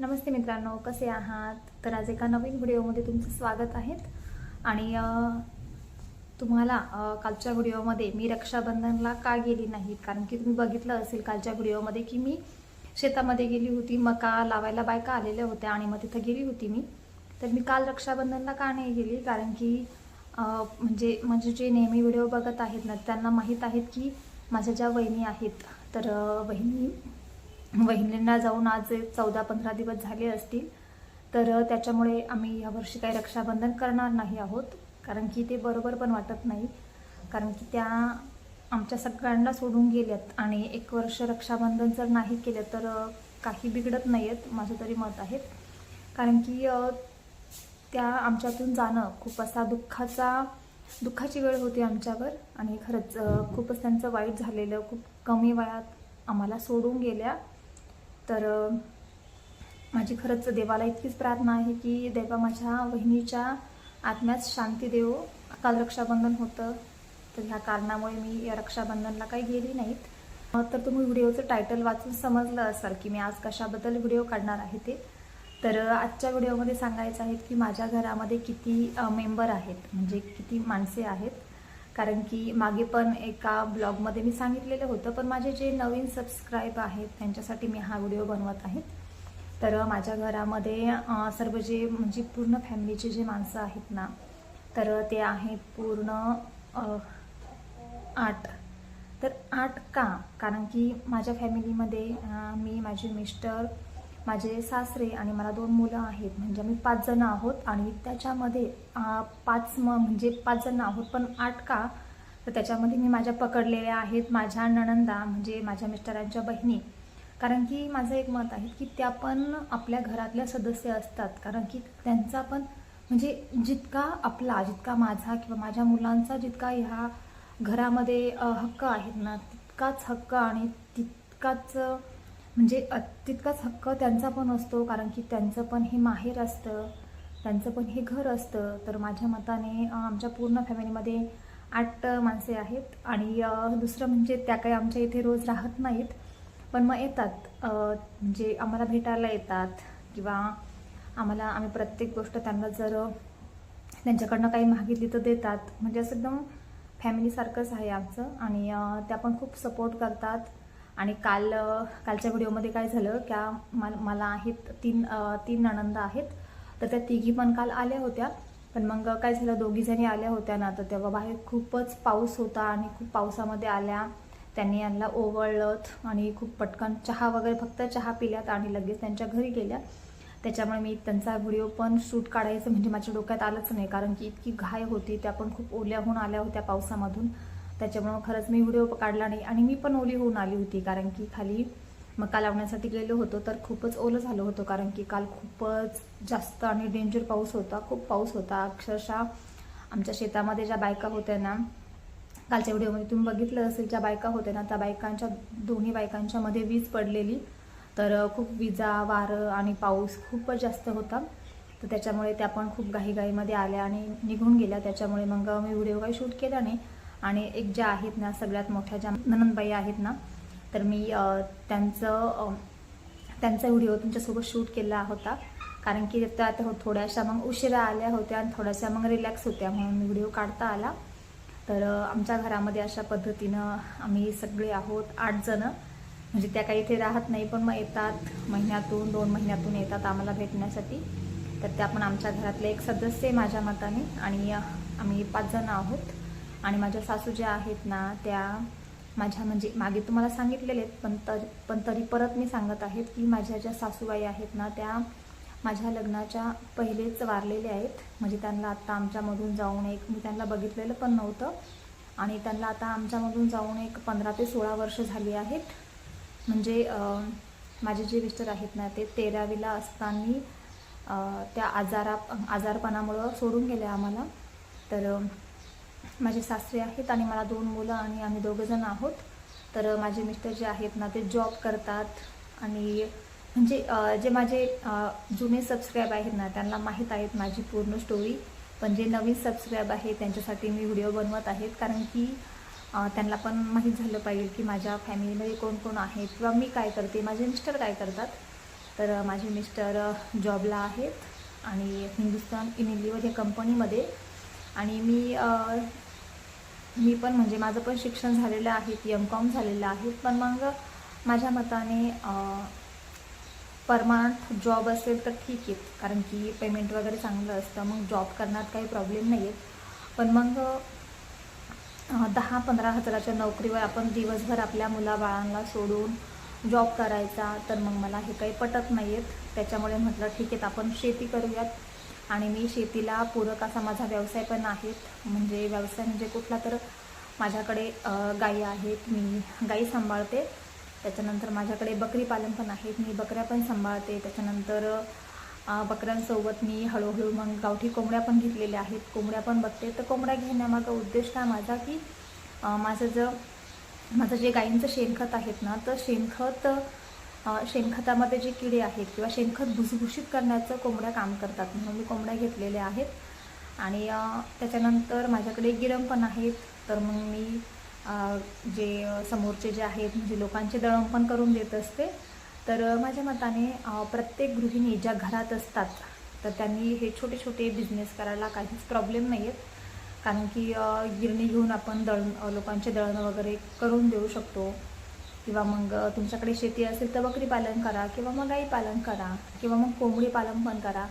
नमस्ते मित्रांनो कसे आहात? तर आज एका नवीन व्हिडिओमध्ये तुमचं स्वागत आहेत आणि तुम्हाला कालच्या व्हिडिओमध्ये मी रक्षाबंधनला का गेली नाही कारण की तुम्ही बघितलं असेल कालच्या व्हिडिओमध्ये की मी शेतामध्ये गेली होती मका लावायला बायका आलेल्या होत्या आणि मग तिथं गेली होती मी. तर मी काल रक्षाबंधनला का नाही गेली? कारण की म्हणजे म्हणजे जे नेहमी व्हिडिओ बघत आहेत ना त्यांना माहीत आहेत की माझ्या ज्या वहिनी आहेत तर वहिनी वहिनींना जाऊन आज चौदा पंधरा दिवस झाले असतील तर त्याच्यामुळे आम्ही यावर्षी काही रक्षाबंधन करणार नाही आहोत कारण की ते बरोबर पण वाटत नाही. कारण की त्या आमच्या सगळ्यांना सोडून गेल्यात आणि एक वर्ष रक्षाबंधन जर नाही केलं तर काही बिघडत नाही आहेत माझं तरी मत आहे. कारण की त्या आमच्यातून जाणं खूप असा दुःखाचा दुःखाची वेळ होती आमच्यावर आणि खरंच खूपच त्यांचं वाईट झालेलं खूप कमी वयात आम्हाला सोडून गेल्या. तर माझी खरंच देवाला इतकीच प्रार्थना आहे की देवा माझ्या बहिणीच्या आत्म्यात शांती देव. काल रक्षाबंधन होतं तर ह्या कारणामुळे मी या रक्षाबंधनला काही गेली नाहीत. तर तुम्ही व्हिडिओचं टायटल वाचून समजलं असाल की मी आज कशाबद्दल व्हिडिओ काढणार आहे ते. तर आजच्या व्हिडिओमध्ये सांगायचं आहे की माझ्या घरामध्ये किती मेंबर आहेत म्हणजे किती माणसे आहेत. कारण की मागे पण एका ब्लॉगमध्ये मी सांगितलेलं होतं पण माझे जे नवीन सबस्क्राईब आहेत त्यांच्यासाठी मी हा व्हिडिओ बनवत आहे. तर माझ्या घरामध्ये सर्व जे म्हणजे पूर्ण फॅमिलीचे जे माणसं आहेत ना तर ते आहेत पूर्ण आठ. तर आठ का? कारण की माझ्या फॅमिलीमध्ये मी माझे मिस्टर माझे सासरे आणि मला दोन मुलं आहेत. म्हणजे आम्ही पाच जण आहोत आणि त्याच्यामध्ये पाच म म्हणजे पाच जण आहोत पण आठ का? तर त्याच्यामध्ये मी माझ्या पकडलेल्या आहेत. माझ्या नणंदा म्हणजे माझ्या मिस्टरांच्या बहिणी. कारण की माझं एक मत आहे की त्या पण आपल्या घरातल्या सदस्य असतात. कारण की त्यांचा पण म्हणजे जितका आपला जितका माझा किंवा माझ्या मुलांचा जितका ह्या घरामध्ये हक्क आहेत ना तितकाच हक्क आणि तितकाच म्हणजे तितकाच हक्क त्यांचा पण असतो कारण की त्यांचं पण हे माहेर असतं त्यांचं पण हे घर असतं. तर माझ्या मताने आमच्या पूर्ण फॅमिलीमध्ये आठ माणसे आहेत. आणि दुसरं म्हणजे त्या काही आमच्या इथे रोज राहत नाहीत. पण मग येतात. म्हणजे आम्हाला भेटायला येतात. किंवा आम्हाला आम्ही प्रत्येक गोष्ट त्यांना जर त्यांच्याकडनं काही मागितली तर देतात. म्हणजे असं एकदम फॅमिलीसारखंच आहे आमचं. आणि त्या पण खूप सपोर्ट करतात. आणि काल कालच्या व्हिडिओमध्ये काय झालं त्या मला आहेत तीन तीन नणंद आहेत. तर त्या तिघी पण काल आल्या होत्या. पण मग काय झालं दोघी जणी आल्या होत्या ना तर तेव्हा बाहेर खूपच पाऊस होता आणि खूप पावसामध्ये आल्या. त्यांनी यांना ओवळलं आणि खूप पटकन चहा वगैरे फक्त चहा पिल्यात आणि लगेच त्यांच्या घरी गेल्या. त्याच्यामुळे मी त्यांचा व्हिडिओ पण शूट काढायचं म्हणजे माझ्या डोक्यात आलंच नाही कारण की इतकी घाय होती त्या पण खूप ओल्या होऊन आल्या होत्या पावसामधून. त्याच्यामुळं खरंच मी व्हिडिओ काढला नाही आणि मी पण ओली होऊन आली होती कारण की खाली मका लावण्यासाठी गेलो होतो तर खूपच ओलं झालं होतं कारण की काल खूपच जास्त आणि डेंजर पाऊस होता खूप पाऊस होता. अक्षरशः आमच्या शेतामध्ये ज्या बायका होत्या ना कालच्या व्हिडिओमध्ये तुम्ही बघितलं असेल ज्या बायका होत्या ना त्या बायकांच्या दोन्ही बायकांच्या मध्ये वीज पडलेली. तर खूप विजा वारं आणि पाऊस खूपच जास्त होता. तर त्याच्यामुळे त्या पण खूप घाईघाईमध्ये आल्या आणि निघून गेल्या. त्याच्यामुळे मग मी व्हिडिओ काही शूट केला नाही. आणि एक ज्या आहेत ना सगळ्यात मोठ्या ज्या ननंदबाई आहेत ना तर मी त्यांचं त्यांचा व्हिडिओ तुमच्यासोबत शूट केला होता. कारण की त्या त्या थोड्याशा मग उशिरा आल्या होत्या आणि थोड्याशा मग रिलॅक्स होत्या. म्हणून व्हिडिओ काढता आला. तर आमच्या घरामध्ये अशा पद्धतीनं आम्ही सगळे आहोत आठ जणं. म्हणजे त्या काही इथे राहत नाही पण मग येतात. महिन्यातून दोन महिन्यातून येतात आम्हाला भेटण्यासाठी. तर त्या पण आमच्या घरातले एक सदस्य आहे माझ्या मताने. आणि आम्ही पाच जण आहोत. आणि माझ्या सासू ज्या आहेत ना त्या माझ्या म्हणजे मागे तुम्हाला सांगितलेले आहेत पण तर पण तरी परत मी सांगत आहेत की माझ्या ज्या सासूबाई आहेत ना त्या माझ्या लग्नाच्या पहिलेच वारलेले आहेत. म्हणजे त्यांना आत्ता आमच्यामधून जाऊन एक मी त्यांना बघितलेलं पण नव्हतं. आणि त्यांना आता आमच्यामधून जाऊन एक पंधरा ते सोळा वर्ष झाली आहेत. म्हणजे माझे जे मिस्टर आहेत ना ते तेरावीला असताना त्या आजारा आजारपणामुळं सोडून गेले आम्हाला. तर माझे सासरे आहेत आणि मला दोन मुलं आणि आम्ही दोघंजण आहोत. तर माझे मिस्टर जे आहेत ना ते जॉब करतात. आणि म्हणजे जे माझे जुने सबस्क्राईब आहेत ना त्यांना माहीत आहेत माझी पूर्ण स्टोरी पण जे नवीन सबस्क्राईब आहे त्यांच्यासाठी मी व्हिडिओ बनवत आहेत. कारण की त्यांना पण माहीत झालं पाहिजे की माझ्या फॅमिलीमध्ये कोण कोण आहेत किंवा मी काय करते माझे मिस्टर काय करतात. तर माझे मिस्टर जॉबला आहेत आणि हिंदुस्तान युनिलिव्हर या कंपनीमध्ये आणि मी मी पण म्हणजे माझं पण शिक्षण झालेलं आहे एम कॉम झालेलं आहे. पण मग माझ्या मताने परमानंट जॉब असेल तर ठीक आहे. कारण की पेमेंट वगैरे चांगलं असतं. मग जॉब करण्यात काही प्रॉब्लेम नाही आहेत पण मग दहा पंधरा हजाराच्या नोकरीवर आपण दिवसभर आपल्या मुलाबाळांना सोडून जॉब करायचा तर मग मला हे काही पटत नाही आहेत त्याच्यामुळे म्हटलं ठीक आहे आपण शेती करूयात. आणि मी शेतीला पूरक असा माझा व्यवसाय पण आहेत. म्हणजे व्यवसाय म्हणजे कुठला तर माझ्याकडे गाई गायी आहेत मी गाई सांभाळते. त्याच्यानंतर माझ्याकडे बकरी पालन पण आहेत मी बकऱ्या पण सांभाळते. त्याच्यानंतर बकऱ्यांसोबत मी हळूहळू मग गावठी कोंबड्या पण घेतलेल्या आहेत. कोंबड्या पण बघते. तर कोंबड्या घेण्यामागं उद्देश काय माझा की माझं जर माझं जे गाईंचं शेणखत आहेत ना तर शेणखत शेणखतामध्ये जे किडे आहेत किंवा शेणखत भुसभुशीत करण्याचं कोंबड्या काम करतात म्हणून मी कोंबड्या घेतलेल्या आहेत. आणि त्याच्यानंतर माझ्याकडे गिरम पण आहेत. तर मग मी जे समोरचे जे आहेत म्हणजे लोकांचे दळण पण करून देत असते. तर माझ्या मताने प्रत्येक गृहिणी ज्या घरात असतात तर त्यांनी हे छोटे छोटे बिझनेस करायला काहीच प्रॉब्लेम नाही आहेत कारण की गिरणी घेऊन आपण दळण लोकांचे दळणं वगैरे करून देऊ शकतो. किंवा मग तुमच्याकडे शेती असेल तर बकरी पालन करा किंवा मग गाई पालन करा किंवा मग कोंबडी पालन पण करा.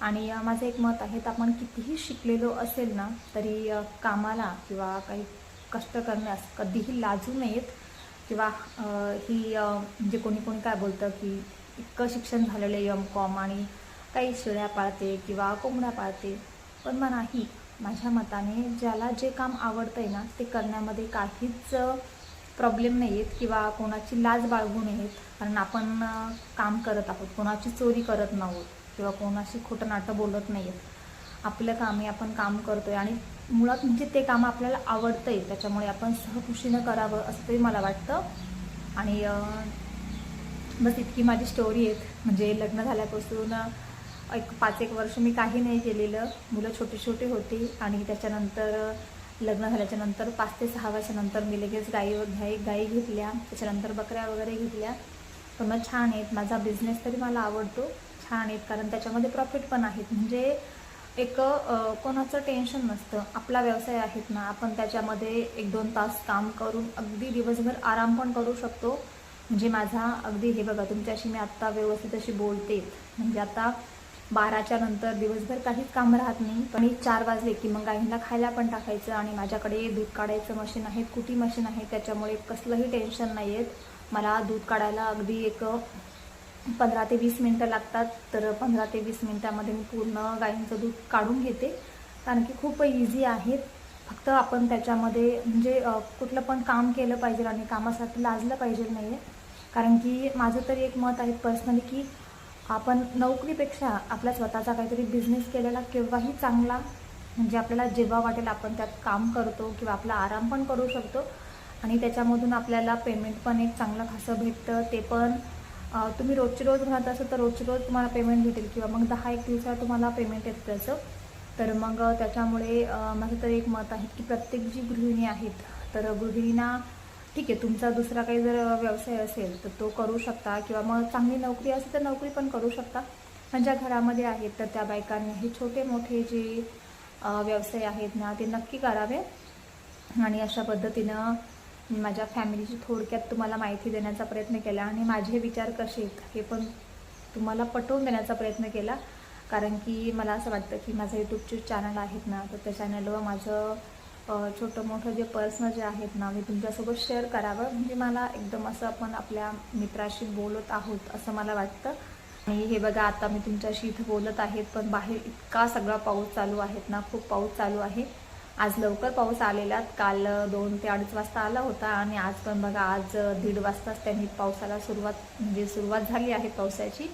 आणि माझं एक मत आहे तर आपण कितीही शिकलेलो असेल ना तरी कामाला किंवा काही कष्ट करण्यास कधीही लाजू नयेत. किंवा ही म्हणजे कोणी कोणी काय बोलतं की इतकं शिक्षण झालेलं आहे एम कॉम आणि काही शेळ्या पाळते किंवा कोंबड्या पाळते. पण मग नाही. माझ्या मताने ज्याला जे काम आवडतं आहे ना ते करण्यामध्ये काहीच प्रॉब्लेम नाही आहेत किंवा कोणाची लाज बाळगू नयेत. कारण आपण काम करत आहोत. कोणाची चोरी करत नाहोत किंवा कोणाशी खोटं नाटं बोलत नाही आहेत आपलं काम आहे आपण काम करतो आहे आणि मुळात म्हणजे ते काम आपल्याला आवडतं आहे त्याच्यामुळे आपण सहखुशीनं करावं असं तरी मला वाटतं. आणि बस इतकी माझी स्टोरी आहेत. म्हणजे लग्न झाल्यापासून एक पाच एक वर्ष मी काही नाही केलेलं. मुलं छोटी छोटी होती आणि त्याच्यानंतर लग्न झाल्याच्यानंतर पाच ते सहा वर्षानंतर मी लगेच गाई गाई गाई घेतल्या. त्याच्यानंतर बकऱ्या वगैरे घेतल्या. पण मग छान आहेत. माझा बिझनेस तरी मला आवडतो. छान आहेत. कारण त्याच्यामध्ये प्रॉफिट पण आहेत. म्हणजे एक कोणाचं टेन्शन नसतं. आपला व्यवसाय आहेत ना. आपण त्याच्यामध्ये एक दोन तास काम करून अगदी दिवसभर आराम पण करू शकतो. म्हणजे माझा अगदी हे बघा तुमच्याशी मी आत्ता व्यवस्थित अशी बोलते. म्हणजे आता बाराच्या नंतर दिवसभर काहीच काम राहत नाही. पण एक चार वाजले की मग गाईंना खायला पण टाकायचं आणि माझ्याकडे दूध काढायचं मशीन आहे कुटी मशीन आहे. त्याच्यामुळे कसलंही टेन्शन नाही आहेत मला दूध काढायला अगदी एक पंधरा ते वीस मिनटं लागतात. तर पंधरा ते वीस मिनटामध्ये मी पूर्ण गाईंचं दूध काढून घेते. कारण की खूप इझी आहेत फक्त आपण त्याच्यामध्ये म्हणजे कुठलं पण काम केलं पाहिजे आणि कामासाठी लाजलं पाहिजे नाही आहे कारण की माझं तरी एक मत आहे पर्सनली की आपण नोकरीपेक्षा आपला स्वतःचा काहीतरी बिझनेस केलेला केव्हाही चांगला म्हणजे आपल्याला जेव्हा वाटेल आपण त्यात काम करतो किंवा आपला आराम पण करू शकतो. आणि त्याच्यामधून आपल्याला पेमेंट पण एक चांगलं खासं भेटतं. ते पण तुम्ही रोजची रोज म्हणत असाल तर रोजची रोज तुम्हाला पेमेंट भेटेल किंवा मग दहा एक दिवसात तुम्हाला पेमेंट येतं त्याचं तर मग त्याच्यामुळे माझं तर एक मत आहे की प्रत्येक जी गृहिणी आहेत तर गृहिणींना ठीक आहे तुमचा दुसरा काही जर व्यवसाय असेल तर तो करू शकता किंवा मग चांगली नोकरी असेल तर नोकरी पण करू शकता. पण ज्या घरामध्ये आहेत तर त्या बायकांनी हे छोटे मोठे जे व्यवसाय आहेत ना ते नक्की करावे. आणि अशा पद्धतीनं मी माझ्या फॅमिलीची थोडक्यात तुम्हाला माहिती देण्याचा प्रयत्न केला आणि माझे विचार कसे आहेत हे पण तुम्हाला पटवून देण्याचा प्रयत्न केला. कारण की मला असं वाटतं की माझं यूट्यूबचे चॅनल आहेत ना तर त्या चॅनलवर माझं छोटं मोठं जे पर्सनल जे आहेत ना मी तुमच्यासोबत शेअर करावं. म्हणजे मला एकदम असं आपण आपल्या मित्राशी बोलत आहोत असं मला वाटतं. आणि हे बघा आता मी तुमच्याशी इथं बोलत आहेत पण बाहेर इतका सगळा पाऊस चालू आहेत ना खूप पाऊस चालू आहे. आज लवकर पाऊस आलेला काल दोन ते अडीच वाजता आला होता आणि आज पण बघा आज दीड वाजताच त्यांनी पावसाला सुरुवात म्हणजे सुरुवात झाली आहे पावसाची.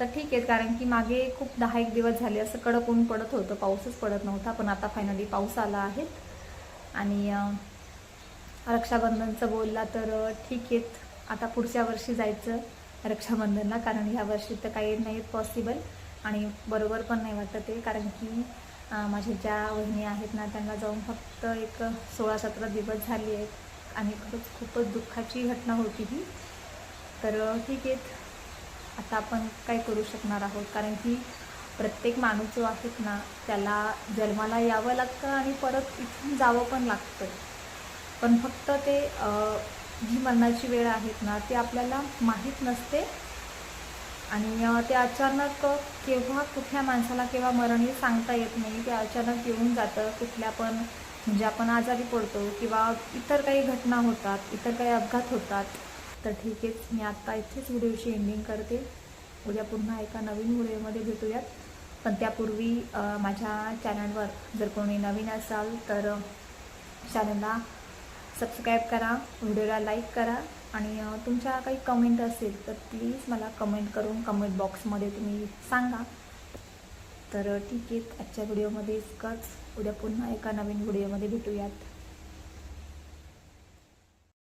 तर ठीक आहे कारण की मागे खूप दहा एक दिवस झाले असं कडक ऊन पडत होतं. पाऊसच पडत नव्हता पण आता फायनली पाऊस आला आहे. आणि रक्षाबंधनचं बोलला तर ठीक आहेत आता पुढच्या वर्षी जायचं रक्षाबंधनला कारण ह्या वर्षी तर काही नाही पॉसिबल आणि बरोबर पण नाही वाटत ते कारण की माझ्या ज्या वहिनी आहेत ना त्यांना जाऊन फक्त एक सोळा सतरा दिवस झाले आहेत आणि खरंच खूपच दुःखाची घटना होती ही. तर ठीक आहेत आता आपण काय करू शकणार आहोत? कारण की प्रत्येक माणूस जो आहे ना त्याला जन्माला यावं लागतं आणि परत इथून जावं पण लागतं. पण फक्त ते जी मरणाची वेळ आहेत ना ते आपल्याला माहीत नसते. आणि ते अचानक केव्हा कुठल्या माणसाला केव्हा मरण हे सांगता येत नाही. ते अचानक येऊन जातं कुठल्या पण म्हणजे आपण आजारी पडतो किंवा इतर काही घटना होतात इतर काही अपघात होतात. तर ठीक आहे मी आत्ता इथेच व्हिडिओची एंडिंग करते. उद्या पुन्हा एका नवीन व्हिडिओमध्ये भेटूयात. पण त्यापूर्वी माझ्या चॅनलवर जर कोणी नवीन असाल तर चॅनलला सबस्क्राईब करा व्हिडिओला लाईक करा आणि तुमच्या काही कमेंट असेल तर प्लीज मला कमेंट करून कमेंट बॉक्समध्ये तुम्ही सांगा. तर ठीक आहे आजच्या व्हिडिओमध्ये इतकंच उद्या पुन्हा एका नवीन व्हिडिओमध्ये भेटूयात.